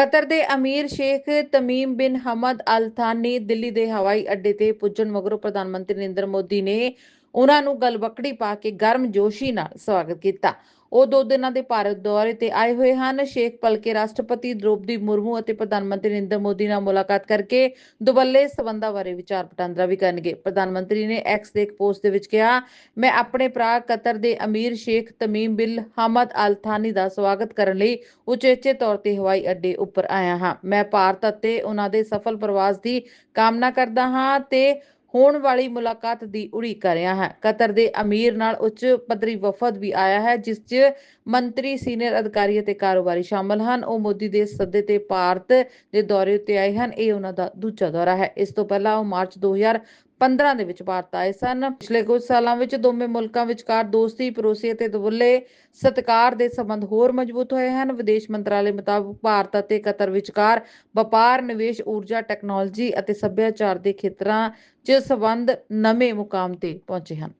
Qatar ਦੇ ਅਮੀਰ ਸ਼ੇਖ ਤਮੀਮ ਬਿਨ ਹਮਦ ਅਲ ਥਾਨੀ ਦਿੱਲੀ ਦੇ ਹਵਾਈ ਅੱਡੇ ਤੇ ਪੁੱਜਣ ਮਗਰੋਂ ਪ੍ਰਧਾਨ ਮੰਤਰੀ ਨਰਿੰਦਰ ਮੋਦੀ ਨੇ ਉਹਨਾਂ ਨੂੰ ਗਲਵਕੜੀ ਪਾ ਕੇ ਗਰਮਜੋਸ਼ੀ ਨਾਲ ਸਵਾਗਤ ਕੀਤਾ। ਉਹ ਦੋ ਦਿਨਾਂ ਦੇ ਭਾਰਤ ਦੌਰੇ ਤੇ ਆਏ ਹੋਏ ਹਨ। ਸ਼ੇਖ ਭਲਕੇ ਰਾਸ਼ਟਰਪਤੀ ਦ੍ਰੋਪਦੀ ਮੁਰਮੂ ਅਤੇ ਪ੍ਰਧਾਨ ਮੰਤਰੀ ਨਰਿੰਦਰ ਮੋਦੀ ਨਾਲ ਮੁਲਾਕਾਤ ਕਰਕੇ ਦੁਵੱਲੇ ਸਬੰਧਾਂ ਬਾਰੇ ਵਿਚਾਰ ਵਟਾਂਦਰਾ ਵੀ ਕਰਨਗੇ। ਪ੍ਰਧਾਨ ਮੰਤਰੀ ਨੇ ਐਕਸ ਦੇ ਇੱਕ ਪੋਸਟ ਦੇ ਵਿੱਚ ਕਿਹਾ, ਮੈਂ ਆਪਣੇ ਭਰਾ ਕਤਰ ਦੇ ਅਮੀਰ ਸ਼ੇਖ ਤਮੀਮ ਬਿਲ ਹਮਦ ਅਲ ਥਾਨੀ ਦਾ ਸਵਾਗਤ ਕਰਨ ਲਈ ਉਚੇਚੇ ਤੌਰ ਤੇ ਹਵਾਈ ਅੱਡੇ ਉੱਪਰ ਆਇਆ ਹਾਂ। ਮੈਂ ਭਾਰਤ ਅਤੇ ਉਹਨਾਂ ਦੇ ਸਫਲ ਪ੍ਰਵਾਸ ਦੀ ਕਾਮਨਾ ਕਰਦਾ ਹਾਂ ਤੇ ਹੋਣ ਵਾਲੀ ਮੁਲਾਕਾਤ ਦੀ ਉਡੀਕ ਕਰ ਰਿਹਾ ਹੈ। ਕਤਰ ਦੇ ਅਮੀਰ ਨਾਲ ਉੱਚ ਪੱਧਰੀ ਵਫਦ ਵੀ ਆਇਆ ਹੈ, ਜਿਸ 'ਚ ਮੰਤਰੀ, ਸੀਨੀਅਰ ਅਧਿਕਾਰੀ ਅਤੇ ਕਾਰੋਬਾਰੀ ਸ਼ਾਮਲ ਹਨ। ਉਹ ਮੋਦੀ ਦੇ ਸੱਦੇ ਤੇ ਭਾਰਤ ਦੇ ਦੌਰੇ ਉੱਤੇ ਆਏ ਹਨ। ਇਹ ਉਹਨਾਂ ਦਾ ਦੂਜਾ ਦੌਰਾ ਹੈ। ਇਸ ਤੋਂ ਪਹਿਲਾਂ ਉਹ ਮਾਰਚ 2015 ਦੇ ਵਿੱਚ ਭਾਰਤ ਆਏ ਸਨ। ਪਿਛਲੇ ਕੁਝ ਸਾਲਾਂ ਵਿੱਚ ਦੋਵੇਂ ਮੁਲਕਾਂ ਵਿਚਕਾਰ ਦੋਸਤੀ ਭਰੋਸੇ ਅਤੇ ਦੁਵੱਲੇ ਸਤਿਕਾਰ ਦੇ ਸੰਬੰਧ ਹੋਰ ਮਜ਼ਬੂਤ ਹੋਏ ਹਨ। ਵਿਦੇਸ਼ ਮੰਤਰਾਲੇ ਮੁਤਾਬਕ ਭਾਰਤ ਅਤੇ ਕਤਰ ਵਿਚਕਾਰ ਵਪਾਰ, ਨਿਵੇਸ਼, ਊਰਜਾ, ਟੈਕਨੋਲੋਜੀ ਅਤੇ ਸੱਭਿਆਚਾਰ ਦੇ ਖੇਤਰਾਂ 'ਚ ਸੰਬੰਧ ਨਵੇਂ ਮੁਕਾਮ ਤੇ ਪਹੁੰਚੇ ਹਨ।